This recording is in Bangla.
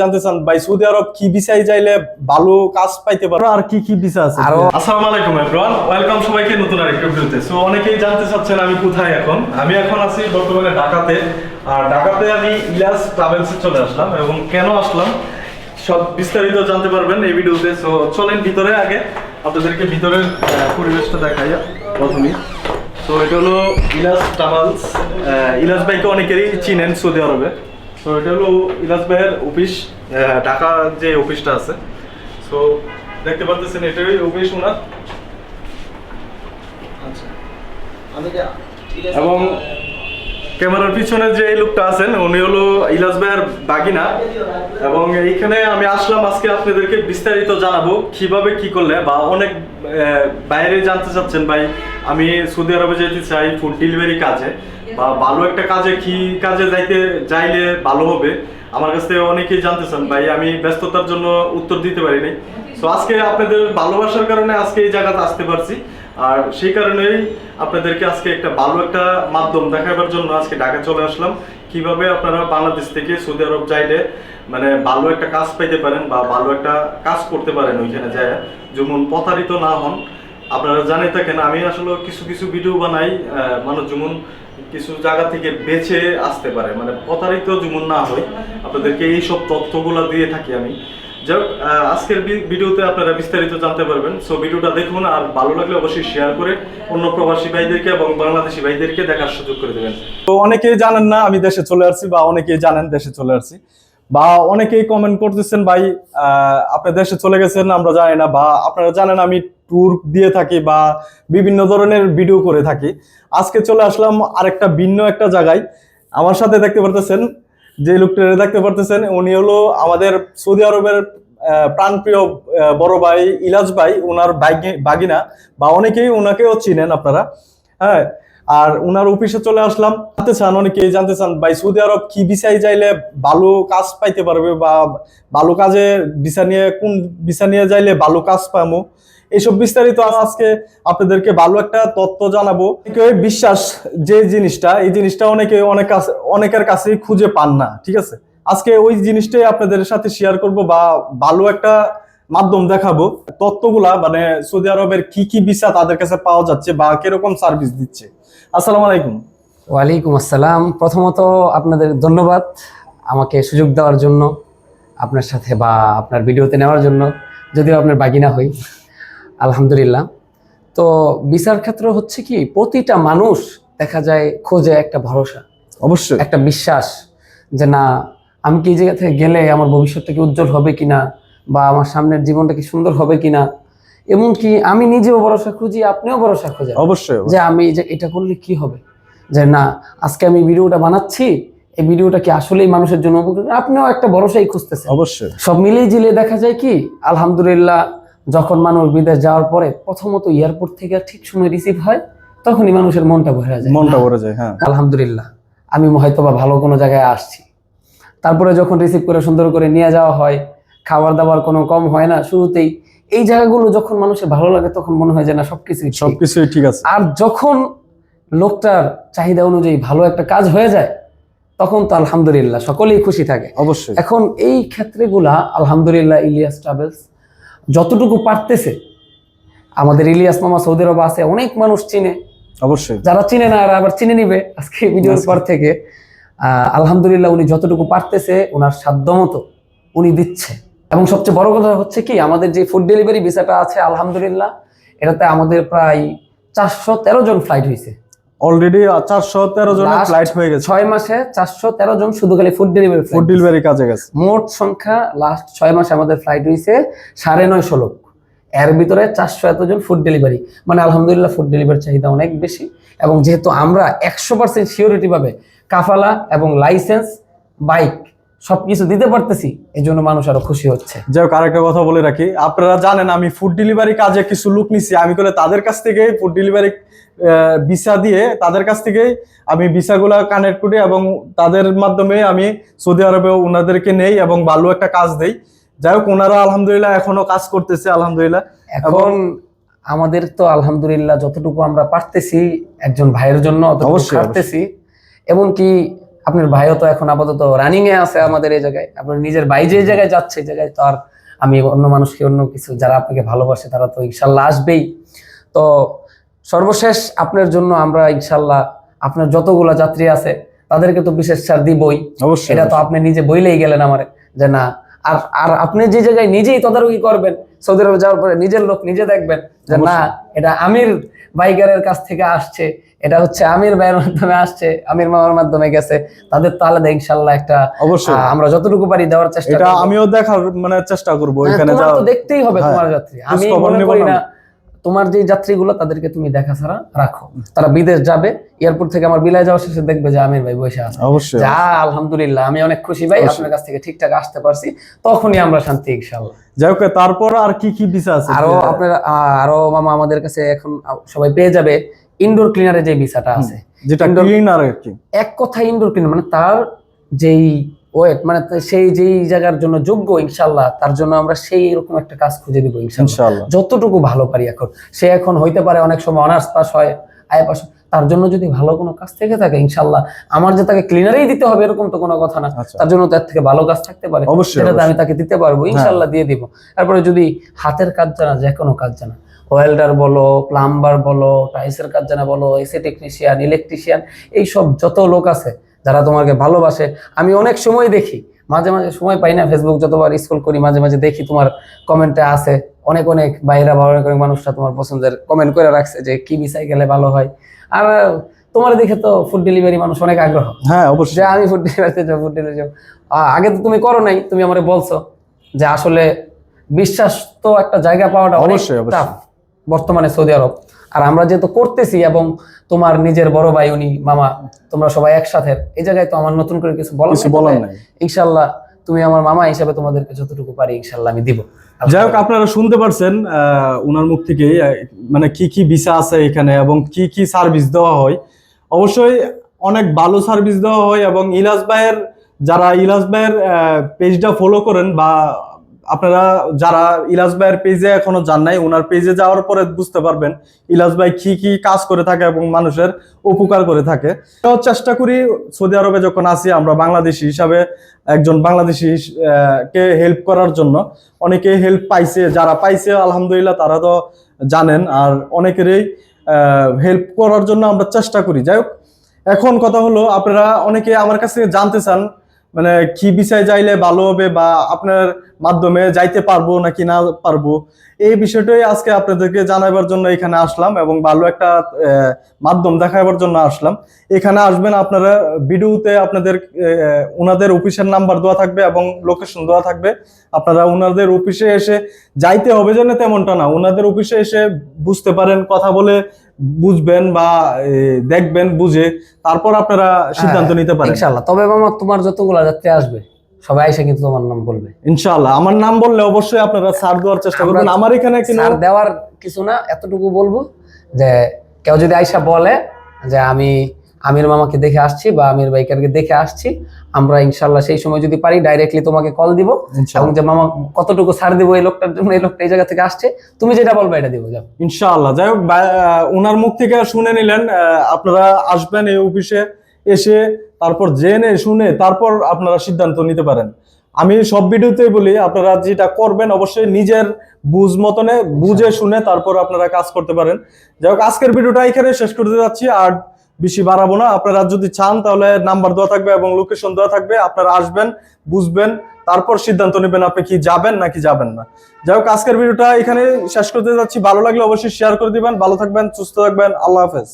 জানতে চান ভাই সৌদি আরব কি ভিসায় যাইলে ভালো কাজ পাইতে পারো আর কি কি ভিসা আছে? আরও আসসালামু আলাইকুম এভরিওয়ান ওয়েলকাম সবাইকে নতুন আরেকটা ভিডিওতে। সো অনেকেই জানতে চাচ্ছেন আমি কোথায় এখন। আমি এখন আছি বর্তমানে ঢাকাতে। আর ঢাকাতে আমি ইলাস ট্রাভেলসে চলে আসলাম এবং কেন আসলাম সব বিস্তারিত জানতে পারবেন এই ভিডিওতে। সো চলেন ভিতরে আগে। আপনাদেরকে ভিতরের পরিবেশটা দেখাই প্রথমেই। তো এটা হলো ইলাস ট্রাভেলস। ইলাস ভাইকে অনেকেরই চিনেন সৌদি আরবে। তো এটা হলো ইলাস ভাইয়ের অফিস ঢাকা যে অফিসটা আছে। সো দেখতে পাচ্ছেন এটাই অফিস ওনার। এবং ক্যামেরার পিছনে যে লোকটা আছেন উনি হলো ইলাস ভাইয়ের বাগিনা। এবং এইখানে আমি আসলাম আজকে আপনাদেরকে বিস্তারিত জানাব কীভাবে কি করলে বা অনেক বাইরে জানতে চাচ্ছেন ভাই আমি সৌদি আরবে যেতে চাই ফুড ডেলিভারি কাজে। বা ভালো একটা কাজে কি কাজে যাইতে, যাইলে ভালো হবে? আমার কাছ অনেকেই জানতে চান, ভাই, আমি ব্যস্ততার জন্য উত্তর দিতে পারি নাই। সো আজকে আপনাদের ভালোবাসার কারণে আজকে এই জায়গাতে আসতে পারছি। আর সেই কারণেই আপনাদেরকে আজকে একটা ভালো একটা মাধ্যম দেখাবার জন্য আজকে ঢাকা চলে আসলাম। কীভাবে আপনারা বাংলাদেশ থেকে সৌদি আরব চাইলে মানে ভালো একটা কাজ পাইতে পারেন বা ভালো একটা কাজ করতে পারেন ওইখানে যায়, যেমন প্রতারিত না হন। আপনারা জানে থাকেন, আমি আসলে কিছু কিছু ভিডিও বানাই মানুষ যেমন কিছু জায়গা থেকে বেছে আসতে পারে। মানে প্রতারিত যেমন না হয় আপনাদেরকে এই সব তথ্যগুলো দিয়ে থাকি আমি। যাই হোক, আজকের ভিডিওতে আপনারা বিস্তারিত জানতে পারবেন। সো ভিডিওটা দেখুন আর ভালো লাগলে অবশ্যই শেয়ার করে অন্য প্রবাসী ভাইদেরকে এবং বাংলাদেশি ভাইদেরকে দেখার সুযোগ করে দেবেন। তো অনেকেই জানেন না আমি দেশে চলে আসছি বা অনেকেই জানেন দেশে চলে আসছি। বা অনেকেই কমেন্ট করতেছেন ভাই আপনি দেশে চলে গেছেন আমরা জানি না। বা আপনারা জানেন আমি ট্যুর দিয়ে থাকি বা বিভিন্ন ধরনের ভিডিও করে থাকি। আজকে চলে আসলাম আরেকটা ভিন্ন একটা জায়গায়। আমার সাথে দেখতে পারতেছেন, যে লোকটা দেখতে পারতেছেন, উনি হলো আমাদের সৌদি আরবের প্রাণপ্রিয় বড় ভাই ইলাজ ভাই। ওনার বাগিনা বা অনেকেই ওনাকেও চিনেন আপনারা হ্যাঁ। আর ওনার অফিসে চলে আসলাম। জানতে চান, অনেকেই জানতে চান, ভাই সৌদি আরব কি ভিসায় যাইলে ভালো কাজ পাইতে পারবে বা ভালো কাজে ভিসা নিয়ে, কোন ভিসা নিয়ে যাইলে ভালো কাজ পাবো এইসব বিস্তারিত আজকে আপনাদেরকে ভালো একটা তত্ত্ব জানাব। বিশ্বাস যে জিনিসটা, এই জিনিসটা অনেকে অনেক অনেকের কাছেই খুঁজে পান না, ঠিক আছে? আজকে ওই জিনিসটাই আপনাদের সাথে শেয়ার করব বা ভালো একটা মাধ্যম দেখাবো। তথ্যগুলা মানে সৌদি আরবের কি কি ভিসা তাদের কাছে পাওয়া যাচ্ছে বা কীরকম সার্ভিস দিচ্ছে। আসসালামু আলাইকুম। ওয়ালাইকুম আসসালাম। প্রথমত আপনাদের ধন্যবাদ আমাকে সুযোগ দেওয়ার জন্য আপনার সাথে বা আপনার ভিডিওতে নেওয়ার জন্য। যদিও আপনার বাগিনা হই। আলহামদুলিল্লাহ। তো বিচার ক্ষেত্র হচ্ছে কি প্রতিটা মানুষ দেখা যায় খোঁজে একটা ভরসা অবশ্যই। একটা বিশ্বাস যে না আমি কি জায়গা থেকে গেলে আমার ভবিষ্যৎটা কি উজ্জ্বল হবে কিনা বা আমার সামনের জীবনটা কি সুন্দর হবে কিনা। এমনকি আমি নিজেও ভরসা খুঁজি আপনিও ভরসা খোঁজেন। অবশ্যই যে আমি যে এটা করলে কি হবে? যে না আজকে আমি ভিডিওটা বানাচ্ছি এই ভিডিওটা কি আসলেই মানুষের জন্য উপকার? আপনিও একটা ভরসাই খুঁজতেছেন। অবশ্যই। সব মিলিয়ে জিলিয়ে দেখা যায় কি আলহামদুলিল্লাহ যখন মানুষ বিদেশ যাওয়ার পরে প্রথমত এয়ারপোর্ট থেকে ঠিক সময় রিসিভ হয় তখনই মানুষের মনটা ভরে যায়। মনটা ভরে যায় হ্যাঁ। আলহামদুলিল্লাহ আমি হয়তো বা ভালো কোনো জায়গায় আসছি। তারপরে যখন রিসিভ করে সুন্দর করে নিয়ে যাওয়া হয় খাবার দাবার কোনো কম হয় না শুরুতেই এই জায়গাগুলো যখন মানুষের ভালো লাগে তখন মনে হয় যে না সবকিছুই সবকিছুই ঠিক আছে। আর যখন লোকটার চাহিদা অনুযায়ী ভালো একটা কাজ হয়ে যায় তখন তো আলহামদুলিল্লাহ সকলেই খুশি থাকে। অবশ্যই। এখন এই ক্ষেত্রেগুলা আলহামদুলিল্লাহ ইলিয়াস ট্রাভেলস যতটুকু পারতেছে। আমাদের ইলিয়াস মামা সৌদি আরব আছে অনেক মানুষ চিনে। অবশ্যই। যারা চিনে না আবার চিনে নিবে আজকে ভিডিওর পর থেকে। আলহামদুলিল্লাহ উনি যতটুকু পারতেছে ওনার সাধ্য মতো উনি দিচ্ছে। এবং সবচেয়ে বড় কথা হচ্ছে কি আমাদের যে ফুড ডেলিভারি ভিসাটা আছে আলহামদুলিল্লাহ এটাতে আমাদের প্রায় চারশো তেরো জন ফ্লাইট হয়েছে অলরেডি চারশো তেরো জনের ফ্লাইট হয়ে গেছে। ছয় মাসে চারশো তেরো জন শুধু খালি ফুড ডেলিভারি ফুড ডেলিভারি কাজে গেছে। মোট সংখ্যা লাস্ট ছয় মাসে আমাদের ফ্লাইট হয়েছে সাড়ে নয়শো লোক। এর ভিতরে চারশো এতজন ফুড ডেলিভারি মানে আলহামদুলিল্লাহ ফুড ডেলিভারি চাহিদা অনেক বেশি। এবং যেহেতু আমরা একশো পার্সেন্ট সিওরিটি পাবে কাফালা এবং লাইসেন্স বাইক সবকিছু দিতে পারতেছি এই জন্য মানুষ আরও খুশি হচ্ছে। যাই হোক আরেকটা কথা বলে রাখি। আপনারা জানেন আমি ফুড ডেলিভারি কাজে কিছু লোক নিছি। আমি করে তাদের কাছ থেকে ফুড ডেলিভারি ভিসা দিয়ে তাদের কাছ থেকেই আমি ভিসাগুলা কানেক্ট করি এবং তাদের মাধ্যমে আমি সৌদি আরবে ওনাদেরকে নেই এবং ভালো একটা কাজ দেই। যাই হোক ওনারা আলহামদুলিল্লাহ এখনও কাজ করতেছে আলহামদুলিল্লাহ। এখন আমাদের তো আলহামদুলিল্লাহ যতটুকু আমরা পারতেছি একজন ভাইয়ের জন্য অবশ্যই, পারতেছি এমনকি আপনার ভাইও তো এখন আপাতত রানিং এ আছে আমাদের এই জায়গায়। আপনার নিজের ভাই যে জায়গায় যাচ্ছে এই জায়গায় তো আর আমি অন্য মানুষকে অন্য কিছু যারা আপনাকে ভালোবাসে তারা তো ইনশাল্লাহ আসবেই। তো সর্বশেষ আপনার জন্য আমরা ইনশাল্লাহ আপনার যতগুলো যাত্রী আছে তাদেরকে তো বিশেষ ছাড় দিবই। অবশ্যই এটা তো আপনি নিজে বইলেই গেলেন আমার যে না আর আর আপনি যে জায়গায় নিজেই তদারকি করবেন সৌদি আরবে যাওয়ার পরে নিজের লোক নিজে দেখবেন যে না এটা আমির বাইকারের কাছ থেকে আসছে এটা হচ্ছে আমির ভাইয়ের মাধ্যমে আসছে আমির মামার মাধ্যমে গেছে তাদের তো আলাদা ইনশাল্লাহ একটা অবশ্যই। আমরা যতটুকু পারি দেওয়ার চেষ্টা এটা আমিও দেখার মানে চেষ্টা করব হ্যাঁ, এখানে দেখতেই হবে হ্যাঁ। তোমার যাত্রী। আমি মনে করি না। তোমার যে যাত্রীগুলো তাদেরকে তুমি দেখা ছাড়া রাখো। তারা বিদেশ যাবে এয়ারপোর্ট থেকে আমার বিলায় যাওয়ার শেষে দেখবে যে আমির ভাই বসে আছে। অবশ্যই যা আলহামদুলিল্লাহ আমি অনেক খুশি ভাই আপনার কাছ থেকে ঠিকঠাক আসতে পারছি তখনই আমরা শান্তি ইনশাল্লাহ যাই হোক তারপর আর কি কি ভিসা আছে? আরও আপনার আরও মামা আমাদের কাছে এখন সবাই পেয়ে যাবে ইনডোর ক্লিনারে যে ভিসাটা আছে। যেটা ক্লিনার এক কথা ইনডোর ক্লিনার মানে তার যেই ওয়েট মানে সেই যেই জায়গার জন্য যোগ্য ইনশাল্লাহ তার জন্য আমরা সেই রকম একটা কাজ খুঁজে দিব ইনশাল্লাহ ইনশাআল্লাহ। যতটুকু ভালো পারি এখন। সে এখন হইতে পারে অনেক সময় অনার্স পাস হয় আয় পাস তার জন্য যদি ভালো কোনো কাজ থেকে থাকে ইনশাল্লাহ আমার যে তাকে ক্লিনারেই দিতে হবে এরকম তো কোনো কথা না। আচ্ছা। তার জন্য তার থেকে ভালো কাজ থাকতে পারে। অবশ্যই, সেটাতে আমি তাকে দিতে পারব ইনশাল্লাহ দিয়ে দিব। তারপরে যদি হাতের কাজ জানা যে কোনো কাজ জানা ওয়েল্ডার বলো প্লাম্বার বলো টাইসের কাজ জানা বলো এসি টেকনিশিয়ান ইলেকট্রিশিয়ান এইসব যত লোক আছে যারা তোমাকে ভালোবাসে আমি অনেক সময় দেখি মাঝে মাঝে সময় পাই না ফেসবুক যতবার স্কুল করি মাঝে মাঝে দেখি তোমার কমেন্টে আছে অনেক অনেক বাইরা বা অনেক অনেক মানুষরা তোমার পছন্দের কমেন্ট করে রাখছে যে কি বিষয় গেলে ভালো হয়। আর তোমার দেখে তো ফুড ডেলিভারি মানুষ অনেক আগ্রহ। হ্যাঁ অবশ্যই। আমি ফুড ডেলিভারিতে যাব ফুড ডেলিভারি যাব। আগে তো তুমি করো নাই তুমি আমারে বলছো যে আসলে বিশ্বাস তো একটা জায়গা পাওয়াটা অবশ্যই, অবশ্যই। বর্তমানে সৌদি আরব। আর আমরা যেহেতু করতেছি এবং তোমার নিজের বড় ভাই উনি মামা তোমরা সবাই একসাথে এই জায়গায় তো আমার নতুন করে কিছু বলার কিছু বলার নাই। ইনশাল্লাহ তুমি আমার মামা হিসাবে তোমাদেরকে যতটুকু পারি ইনশাল্লাহ আমি দিব। যাই হোক আপনারা শুনতে পারছেন আহ, ওনার মুখ থেকে মানে কি কি ভিসা আছে এখানে এবং কি কি সার্ভিস দেওয়া হয়। অবশ্যই অনেক ভালো সার্ভিস দেওয়া হয় এবং ইলাস ভাইয়ের যারা ইলাস ভাইয়ের পেজটা ফলো করেন বা আপনারা যারা ইলাস ভাইয়ের পেজে এখনও যান নাই, ওনার পেজে যাওয়ার পরে বুঝতে পারবেন ইলাস ভাই কি কি কাজ করে থাকে এবং মানুষের উপকার করে থাকে। চেষ্টা করি সৌদি আরবে যখন আসি আমরা বাংলাদেশি হিসাবে একজন বাংলাদেশি কে হেল্প করার জন্য অনেকে হেল্প পাইছে, যারা পাইছে, আলহামদুলিল্লাহ তারা তো জানেন। আর অনেকেরই হেল্প করার জন্য আমরা চেষ্টা করি। যাই হোক, এখন কথা হলো, আপনারা অনেকে আমার কাছ থেকে জানতে চান মানে কি বিষয়ে যাইলে ভালো হবে বা আপনার মাধ্যমে যাইতে পারব নাকি না পারব, এই বিষয়টাই আজকে আপনাদেরকে জানাবার জন্য এখানে আসলাম এবং ভালো একটা মাধ্যম দেখাবার জন্য আসলাম। এখানে আসবেন আপনারা, ভিডিওতে আপনাদের ওনাদের অফিসের নাম্বার দেওয়া থাকবে এবং লোকেশন দেওয়া থাকবে। আপনারা ওনাদের অফিসে এসে যাইতে হবে যেন তেমনটা না ওনাদের অফিসে এসে বুঝতে পারেন, কথা বলে বুঝবেন বা দেখবেন বুঝে তারপর আপনারা সিদ্ধান্ত নিতে পারেন। ইনশাল্লাহ তবে মামা তোমার যতগুলা যাত্রী আসবে সবাই এসে কিন্তু তোমার নাম বলবে। ইনশাআল্লাহ। আমার নাম বললে অবশ্যই আপনারা ছাড় দেওয়ার চেষ্টা করবেন। আমার এখানে ছাড় দেওয়ার কিছু না এতটুকু বলব যে কেউ যদি আইসা বলে যে আমি আমির মামাকে দেখে আসছি বা আমির বাইকারকে দেখে আসছি আমরা ইনশাল্লাহ সেই সময় যদি পারি ডাইরেক্টলি তোমাকে কল দিব এবং যে মামা কতটুকু ছাড় দিব এই লোকটার জন্য? এই লোকটা এই জায়গা থেকে আসছে। তুমি যেটা বলবে এটা দিব যাও। ইনশাআল্লাহ। যাই হোক ওনার মুখ থেকে শুনে নিলেন আপনারা আসবেন এই অফিসে এসে তারপর জেনে শুনে তারপর আপনারা সিদ্ধান্ত নিতে পারেন। আমি সব ভিডিওতেই বলি আপনারা যেটা করবেন অবশ্যই নিজের বুঝ মতনে বুঝে শুনে তারপর আপনারা কাজ করতে পারেন। যাই হোক আজকের ভিডিওটা এখানে শেষ করতে যাচ্ছি। আর বেশি বাড়াবো না। আপনারা যদি চান তাহলে নাম্বার দেওয়া থাকবে এবং লোকেশন দেওয়া থাকবে। আপনারা আসবেন, বুঝবেন, তারপর সিদ্ধান্ত নেবেন আপনি কি যাবেন নাকি যাবেন না। যাই হোক, আজকের ভিডিওটা এখানে শেষ করতে যাচ্ছি। ভালো লাগলে অবশ্যই শেয়ার করে দিবেন। ভালো থাকবেন, সুস্থ থাকবেন। আল্লাহ হাফেজ।